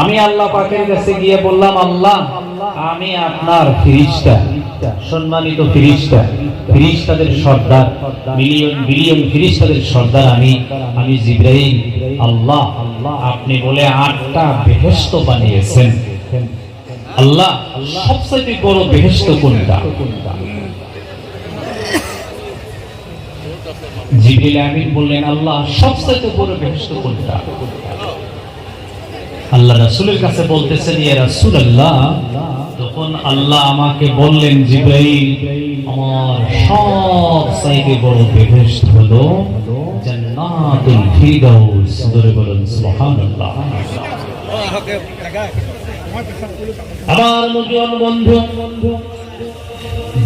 আমি আল্লাহ পাকের কাছে গিয়ে বললাম, আল্লাহ, আমি আপনার ফিরিস্তা, সম্মানিত ফিরিস্তা, ফিরিস্তাদের সর্দার, মিলিয়ন, বিলিয়ন ফিরিস্তাদের সর্দার আমি আমি জিব্রাইল, আল্লাহ, আপনি বলে আটটা বেহেস্ত বানিয়েছেন। আল্লাহ সবচেয়ে বড় বেহেস্ত কোনটা? জিবরিল আমিন বললেন, আল্লাহ সবচেয়ে বড় বেহেস্ত কোনটা? আল্লাহ রাসূলের কাছে বলতেছেন, ইয়া রাসূলুল্লাহ তখন আল্লাহ আমাকে বললেন, জিব্রাইল, আমার সব চাইতে বড় বেহেশত হলো জান্নাতুল ফিরদাউস ধরে বলুন, সুবহানাল্লাহ। আমার নজর বন্ধু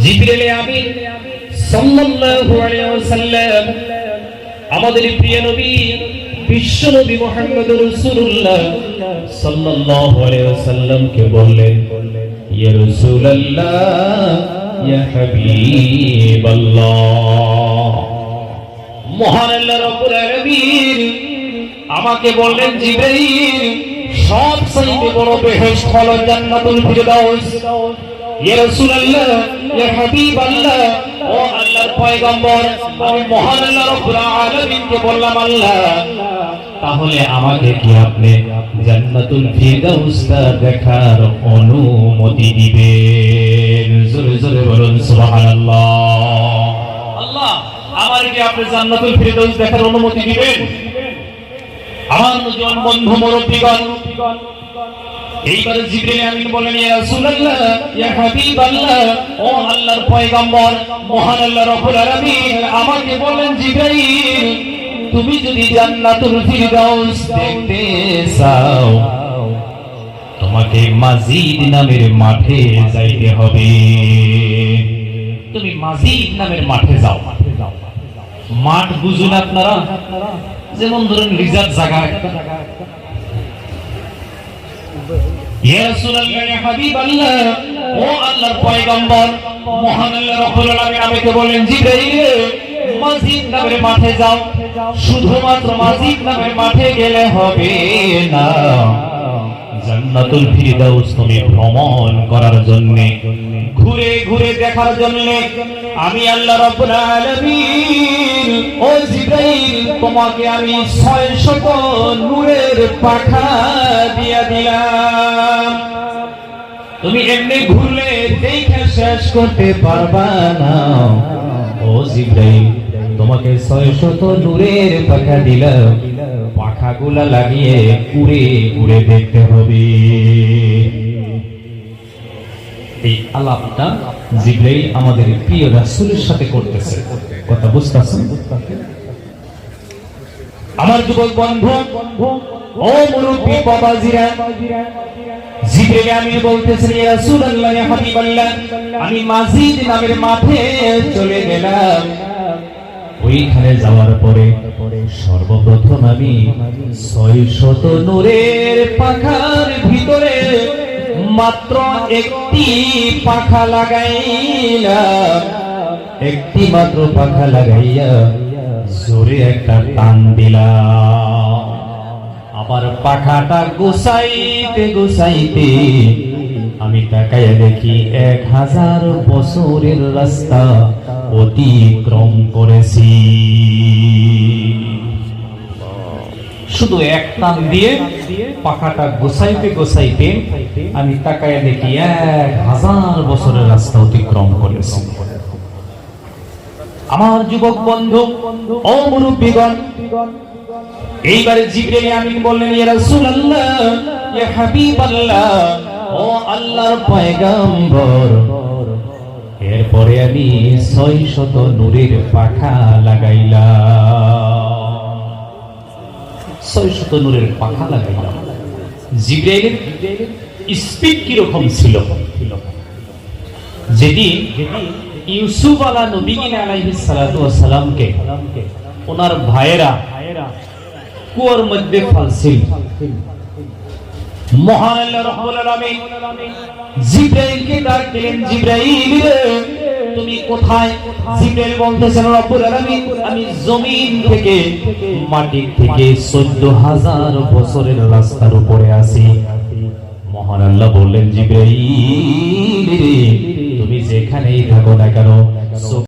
জিবরিল আমিন সাল্লাল্লাহু আলাইহি ওয়াসাল্লাম, আমাদের প্রিয় নবী বিশ্ব নবী মুহাম্মদ রাসূলুল্লাহ সাল্লাল্লাহু আলাইহি বললেন, ইয়া রাসূলুল্লাহ, ইয়া হাবিবাল্লাহ। মহান আল্লাহ রাব্বুল আলামিন আমাকে বললেন জিবরাইল সব বড় বেহেশত হলো জান্নাতুল ফিরদাউস। ইয়া রাসূলুল্লাহ, ইয়া হাবিবাল্লাহ, ও আল্লাহর পয়গম্বর, আমি মহান আল্লাহ রাব্বুল আলামিনকে বললাম, আল্লাহ তাহলে আমাকে কি আপনি জান্নাতুল ফিরদাউসটা দেখার অনুমতি দিবেন? জোরে জোরে বলুন, সুবহানাল্লাহ। আল্লাহ, আমার কি আপনি জান্নাতুল ফিরদাউস দেখার অনুমতি দিবেন? আমার নজন বন্ধু মুরব্বিগণ, এইবারে জিবরিল আমিন বলেন, ইয়া রাসূলুল্লাহ, ইয়া হাবিবাল্লাহ, ও আল্লাহর পয়গম্বর, মহান আল্লাহ রাব্বুল আলামিন, আমাকে বলেন জিবরাইল তুমি যদি জান্নাতুল ফিরদাউস দেখতে চাও, তোমাকে মাজিদ নামের মাঠে যাইতে হবে। তুমি মাজিদ নামের মাঠে যাও। মাঠ বুঝুন আপনারা? যেমন ধরুন রিজার্ভ জায়গা ও আল্লাহর পয়গম্বর, মহান আল্লাহ রাব্বুল আমাকে বলেন, জিবরাইল মসজিদ নামের মাঠে যাও। শুধুমাত্র মসজিদ নামের মাঠে গেলে হবে না। জান্নাতুল ফিরদাউস তুমি ভ্রমণ করার জন্য, ঘুরে ঘুরে দেখার জন্য। আমি আল্লাহ রাব্বুল আলামিন, ও জিবরাইল, তোমাকে আমি 600 নূরের পাখা দিয়া দিলাম। তুমি এমনি ঘুরলে দেখে শেষ করতে পারবা না। ও জিব্রাইল তোমাকে ছয় শত নূরের পাখা দিলাম। পাখাগুলা লাগিয়ে উড়ে উড়ে দেখতে হবে। এই আলাপটা জিব্রাইল আমাদের প্রিয় রাসূলের সাথে করতেছে। কথা বুঝতেছেন? আমার যুবক বন্ধু, ও মুরব্বী বাবাজিরা জিবরিল আমিন বলতেছেন, ইয়া রাসূলুল্লাহ হাবিবাল্লাহ, আমি মাজিদ নামের মাঠে চলে গেলাম। ওইখানে যাওয়ার পরে সর্বপ্রথম আমি ছয় শত নূরের পাখার ভিতরে মাত্র একটি পাখা লাগাইলাম। একটি মাত্র পাখা লাগাইয়া জোরে একটা টান দিলাম। আবার পাখাটা গোসাইতে গোসাইতে আমি তাকায় দেখি এক হাজার বছরের রাস্তা। অতিক্রম করেছি। শুধু এক টান দিয়ে পাখাটা গোসাইতে গোসাইতে আমি তাকায় দেখি এক হাজার বছরের রাস্তা অতিক্রম করেছি। আমার যুবক বন্ধু ও এইবারে জিবরিল আমিন বললেন, ইয়া রাসূলুল্লাহ, ইয়া হাবিবাল্লাহ, ও আল্লাহর পয়গম্বর এরপরে আমি ছয় শত নূরের পাখা লাগাইলাম। ছয় শত নূরের পাখা লাগাইলাম। জিবরাইলের স্পিড কীরকম ছিল? যেদিন ইউসুফ আলা নবী আলাইহিস সালাতু ওয়াস সালামকে ওনার ভাইয়েরা কুয়ার মধ্যে ফালছিল মহান আল্লাহ রাব্বুল আলামিন জিবরাইলকে ডাক দিলেন, জিবরাইল তুমি কোথায়? জিব্রাইল বলতেছেন, রব্বুল আলামিন, আমি জমিন থেকে মাটি থেকে 14000 বছরের রাস্তার উপরে আছি। মহান আল্লাহ বললেন, জিব্রাইল, তুমি যেখানেই থাকো না কেন